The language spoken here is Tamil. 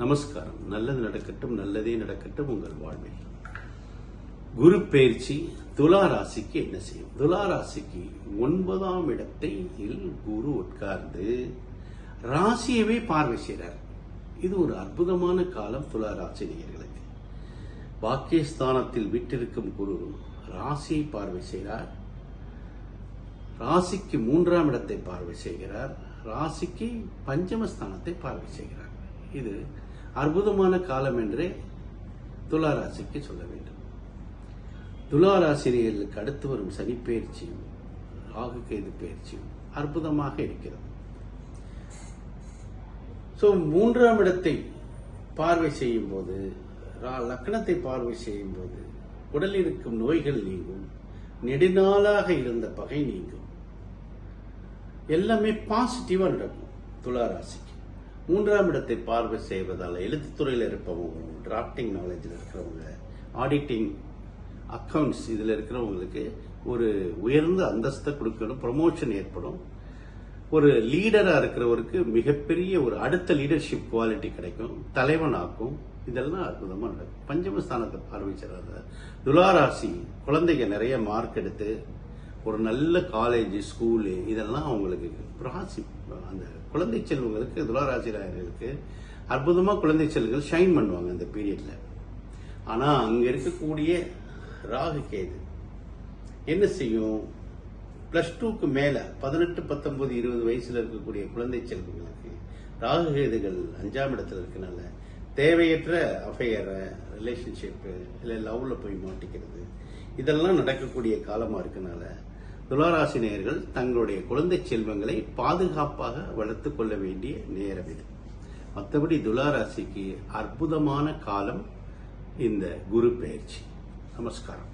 நமஸ்காரம். நல்லது நடக்கட்டும் நல்லதே நடக்கட்டும் உங்கள் வாழ்வில். குரு பயிற்சி துலா ராசிக்கு என்ன செய்யும்? துலா ராசிக்கு ஒன்பதாம் இடத்தை குரு உட்கார்ந்து ராசியவே பார்வை செய்கிறார் இது ஒரு அற்புதமான காலம் துலா ராசி நேயர்களுக்கு. பாக்கியஸ்தானத்தில் விட்டிருக்கும் குரு ராசியை பார்வை செய்கிறார். ராசிக்கு மூன்றாம் இடத்தை பார்வை செய்கிறார். ராசிக்கு பஞ்சமஸ்தானத்தை பார்வை செய்கிறார். இது அற்புதமான காலம் என்றே துளாராசிக்கு சொல்ல வேண்டும். துளாராசிரியர்களுக்கு அடுத்து வரும் சனி பயிற்சியும் ராகு கைது பயிற்சியும் அற்புதமாக இருக்கிறது. ஸோ மூன்றாம் இடத்தை பார்வை செய்யும் போது ரா- லக்னத்தை பார்வை செய்யும் போது உடலில் இருக்கும் நோய்கள் நீங்கும் நெடுநாளாக இருந்த பகை நீங்கும். எல்லாமே பாசிட்டிவாக நடக்கும் துளாராசிக்கு. மூன்றாம் இடத்தை பார்வை செய்வதால் எழுத்துத்துறையில் இருப்பவங்க டிராப்டிங் நாலேஜில் இருக்கிறவங்க ஆடிட்டிங் அக்கவுண்ட்ஸ் இதில் இருக்கிறவங்களுக்கு ஒரு உயர்ந்த அந்தஸ்தை கொடுக்கணும் ப்ரமோஷன் ஏற்படும். ஒரு லீடராக இருக்கிறவருக்கு மிகப்பெரிய ஒரு அடுத்த லீடர்ஷிப் குவாலிட்டி கிடைக்கும். தலைவன் ஆக்கும். இதெல்லாம் அற்புதமாக நடக்கும். பஞ்சமஸ்தானத்தை பார்வை பார்வைச்சார துலாராசி குழந்தைங்க நிறைய மார்க் எடுத்து ஒரு நல்ல காலேஜ் ஸ்கூலு இதெல்லாம் அவங்களுக்கு ராசி அந்த குழந்தை செல்வங்களுக்கு துளாராசிரியர்களுக்கு அற்புதமாக குழந்தை செல்வங்கள் ஷைன் பண்ணுவாங்க அந்த பீரியட்ல ஆனால் அங்கே இருக்கக்கூடிய ராகு கேது என்ன செய்யும்? பிளஸ் டூக்கு மேலே பதினெட்டு பத்தொன்பது இருபது வயசில் இருக்கக்கூடிய குழந்தை செல்வங்களுக்கு ராகு கேதுகள் அஞ்சாம் இடத்துல இருக்கனால தேவையற்ற அஃபையரை ரிலேஷன்ஷிப்பு இல்லை லவ்வில் போய் மாட்டிக்கிறது இதெல்லாம் நடக்கக்கூடிய காலமாக இருக்கனால துளராசி நேயர்கள் தங்களுடைய குழந்தை செல்வங்களை பாதுகாப்பாக வளர்த்துக் கொள்ள வேண்டிய நேரம் இது. மற்றபடி துளாராசிக்கு அற்புதமான காலம் இந்த குரு பெயர்ச்சி நமஸ்காரம்.